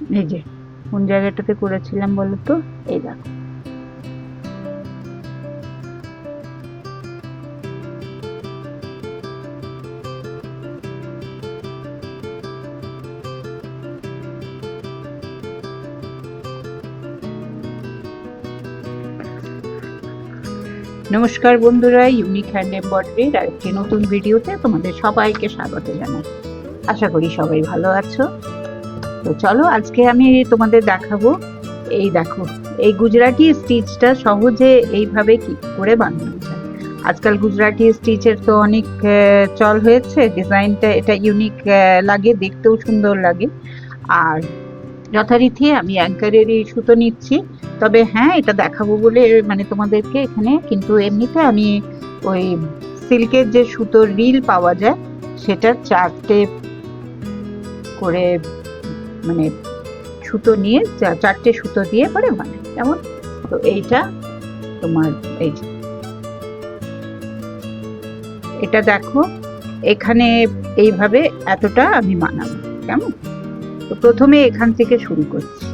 এই যে, কোন জায়গাটাতে করেছিলাম বলো তো? এই দেখো। নমস্কার বন্ধুরা ইউনিক হ্যান্ড এমব্রয়ডারির আরেকটি নতুন ভিডিওতে তোমাদের সবাইকে স্বাগত জানাই। আশা করি সবাই ভালো আছো। তো চলো আজকে আমি তোমাদের দেখাবো। এই দেখো, এই গুজরাটি স্টিচটা সহজে এইভাবে কি করে বানানো যায়? আজকাল গুজরাটি স্টিচের তো অনেক চল হয়েছে, ডিজাইনটা এটা ইউনিক লাগে, দেখতেও সুন্দর লাগে। আর যথারীতি আমি অ্যাঙ্কারেরই সুতো নিচ্ছি। তবে হ্যাঁ এটা দেখাবো বলে মানে তোমাদেরকে এখানে কিন্তু এমনিতে আমি ওই সিল্কের যে সুতোর রিল পাওয়া যায়, সেটার চারটে করে মানে সুতো নিয়ে চারটে সুতো দিয়ে পরে বানাই কেমন? তো এইটা তোমার এই এটা দেখো, এখানে এইভাবে এতটা আমি বানাবো, কেমন? তো প্রথমে এখান থেকে শুরু করছি।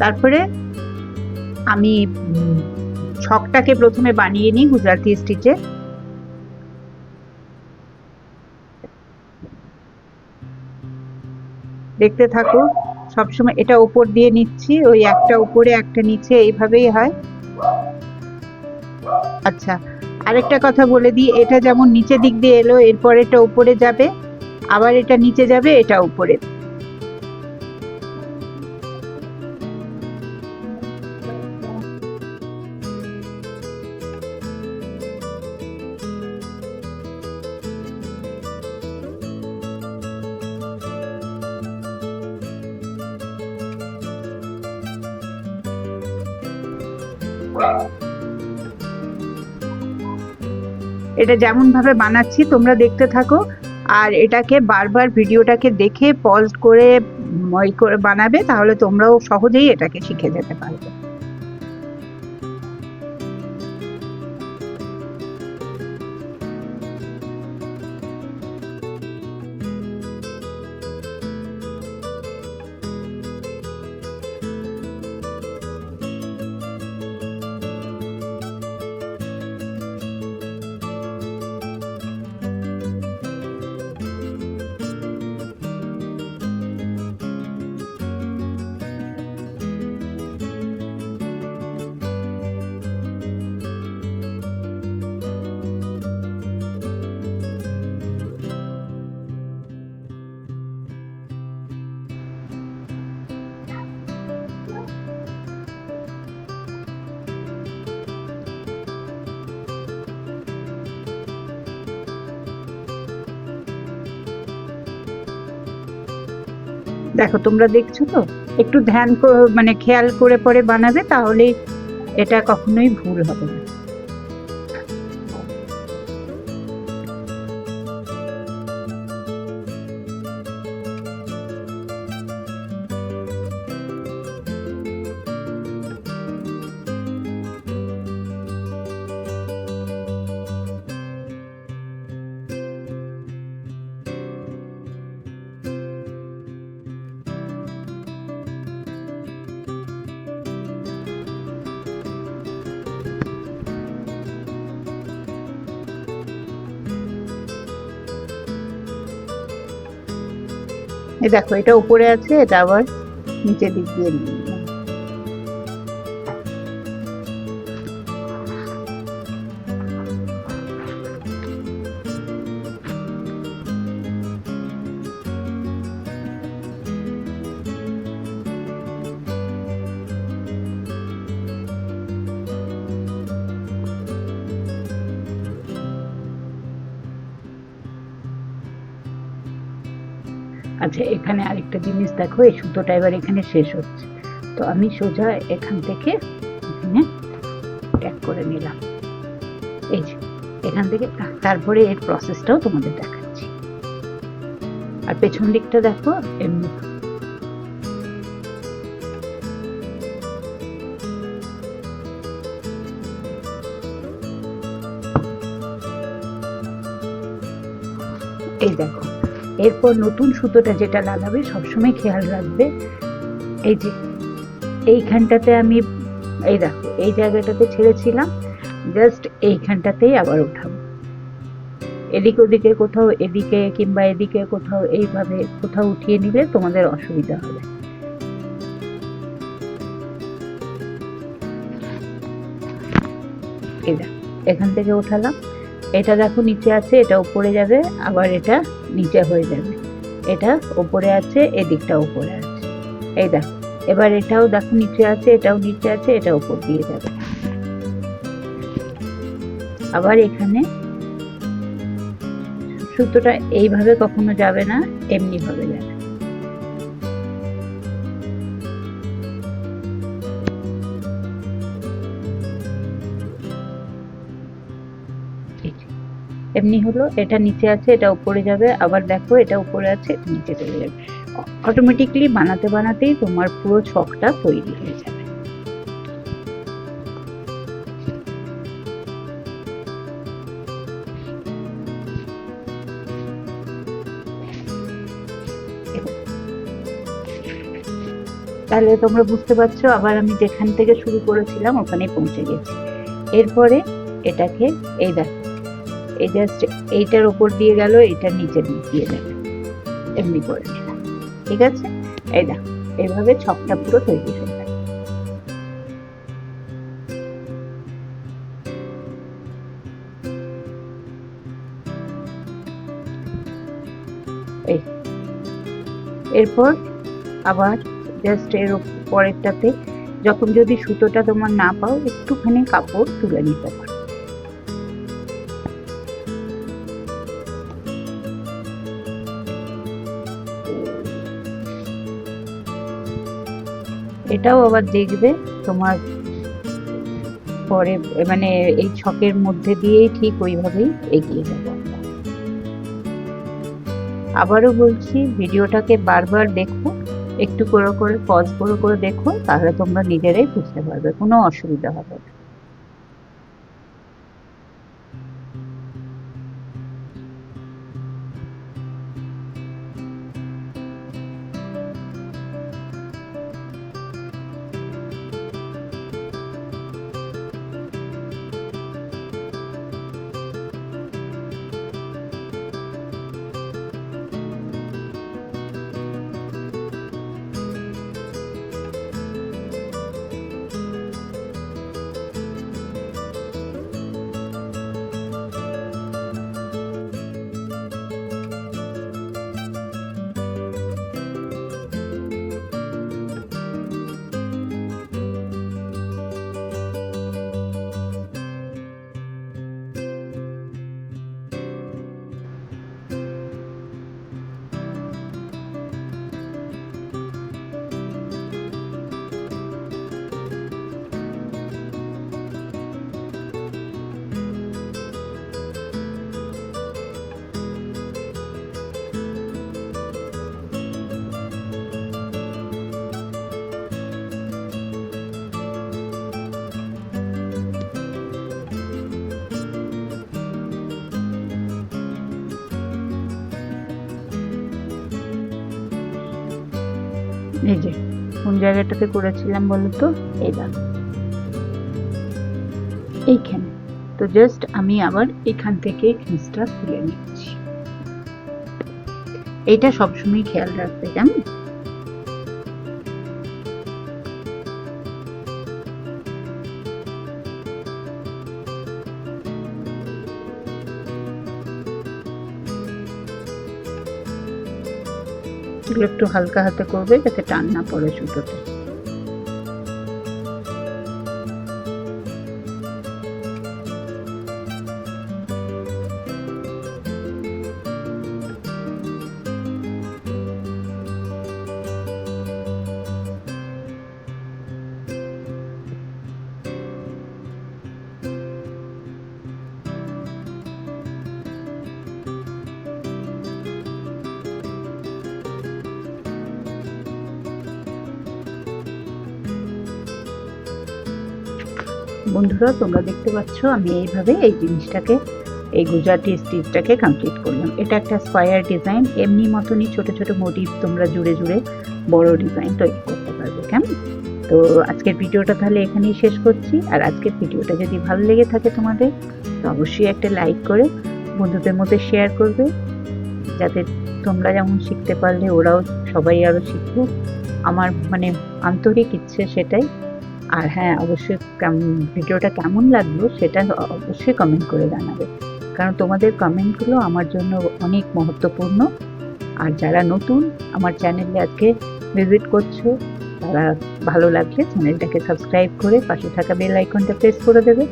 তারপরে আমি ছকটাকে প্রথমে বানিয়ে নিই গুজরাটি স্টিচে। দেখতে থাকো। সবসময় এটা উপর দিয়ে নিচ্ছি, ওই একটা উপরে, একটা নিচে, এইভাবেই হয়। আচ্ছা আরেকটা কথা বলে দিই, এটা যেমন নিচে দিক দিয়ে এলো, এরপর এটা উপরে যাবে, আবার এটা নিচে যাবে, এটা উপরে। এটা যেমন ভাবে বানাচ্ছি, তোমরা দেখতে থাকো। আর এটাকে বারবার ভিডিওটাকে দেখে পজ করে বানাবে, তাহলে তোমরাও সহজেই এটাকে শিখে যেতে পারবে। দেখো, তোমরা দেখছ তো? একটু ধ্যান মানে খেয়াল করে পরে বানাবে, তাহলে এটা কখনোই ভুল হবে না। এই দেখো এটা উপরে আছে এটা আবার নিচের দিক দিয়ে নিয়ে আচ্ছা এখানে আরেকটা জিনিস দেখো, এই সুতোটা এবার এখানে শেষ হচ্ছে। তো আমি সোজা এখান থেকে এখানে ট্যাগ করে নিলাম। এই যে, এখান থেকে তারপরে এর প্রসেসটাও তোমাদের দেখাচ্ছি। আর পেছন দিকটা দেখো, এমনি। এই দেখো এরপর নতুন সুতোটা যেটা লাগাবে সবসময় খেয়াল রাখবে। এই যে, এইখানটাতে আমি, এই দেখো, এই জায়গাটাতে ছেড়েছিলাম, জাস্ট এইখানটাতেই আবার উঠাবো। এদিক ওদিকে কোথাও এদিকে কিংবা এদিকে কোথাও এইভাবে কোথাও উঠিয়ে নিলে তোমাদের অসুবিধা হবে। এখান থেকে উঠালাম। এটা দেখো নিচে আছে, এটা উপরে যাবে, আবার এটা নিচে হয়ে যাবে। এটা উপরে আছে, এদিকটা উপরে আছে। এই দেখো, এবার এটাও দেখো নিচে আছে, এটাও নিচে আছে এটা উপর দিয়ে যাবে। আবার এখানে সুতোটা এইভাবে কখনো যাবে না এমনি ভাবে যাবে। এমনি হলো, এটা নিচে আছে, এটা উপরে যাবে, আবার দেখো এটা উপরে আছে, নিচে চলে যাবে। অটোমেটিকলি বানাতে বানাতেই তোমার পুরো ছকটা তৈরি হয়ে যাবে। তাহলে তোমরা বুঝতে পারছ, আবার আমি যেখান থেকে শুরু করেছিলাম ওখানে পৌঁছে গেছি। এরপরে এটাকে, এই দেখো এই জাস্ট এইটার ওপর দিয়ে গেল, এইটার নিচে দিয়ে যাবে এমনি করে ঠিক আছে? এই দেখো, এইভাবে ছকটা পুরো তৈরি হয়ে যাবে এরপর আবার জাস্ট এর পরেরটাতে যখন যদি সুতোটা তোমার না পাও, একটুখানি কাপড় তুলে নিতে পারো। এটাও আবার দেখবে তোমার পরে মানে এই ছকের মধ্যে দিয়েই ঠিক ওইভাবেই এগিয়ে যাবে আবারও বলছি, ভিডিওটাকে বারবার দেখো, একটু করে করে পজ করে করে দেখো, তাহলে তোমরা নিজেরাই বুঝতে পারবে, কোনো অসুবিধা হবে না। এই যে, কোন জায়গাটাতে করেছিলাম বলো তো? এই দেখো এইখানে। তো জাস্ট আমি আবার এখান থেকে খিঁচটা খুলে নিচ্ছি। এটা সবসময় খেয়াল রাখবে কেমন এগুলো একটু হালকা হাতে করবে যাতে টান না পড়ে সুতোতে। বন্ধুরা, তোমরা দেখতে পাচ্ছ, আমি এইভাবে এই জিনিসটাকে, এই গুজরাটি স্টিচটাকে কমপ্লিট করলাম। এটা একটা স্কোয়ার ডিজাইন এমনি মতনই ছোট ছোট মোটিভ তোমরা জুড়ে জুড়ে বড় ডিজাইন তৈরি করতে পারবে, কেমন? তো আজকের ভিডিওটা তাহলে এখানেই শেষ করছি, আর আজকের ভিডিওটা যদি ভালো লেগে থাকে তোমাদের, তো অবশ্যই একটা লাইক করে বন্ধুদের মধ্যে শেয়ার করবে, যাতে তোমরা যেমন শিখতে পারলে ওরাও সবাই আরও শিখবে আমার মানে আন্তরিক ইচ্ছে সেটাই। আর হ্যাঁ অবশ্যই ভিডিওটা কেমন লাগল সেটা অবশ্যই কমেন্ট করে জানাবে। কারণ তোমাদের কমেন্টগুলো আমার জন্য অনেক মহত্বপূর্ণ। আর যারা নতুন আমার চ্যানেলে আজকে ভিজিট করছ, তারা ভালো লাগলে চ্যানেলটাকে সাবস্ক্রাইব করে পাশে থাকা বেল আইকনটা প্রেস করে দেবে।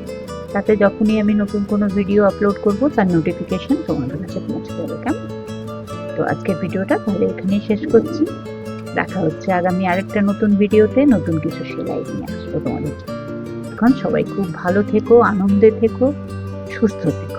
তাতে যখনই আমি নতুন কোনো ভিডিও আপলোড করব, তার নোটিফিকেশান তোমাদের কাছে পৌঁছে যাবে, কেমন? তো আজকের ভিডিওটা তাহলে এখানেই শেষ করছি। দেখা হচ্ছে আগামী আরেকটা নতুন ভিডিওতে, নতুন কিছু সেলাই নিয়ে আসব তোমাদের এখন সবাই খুব ভালো থেকো, আনন্দে থেকো, সুস্থ থেকো।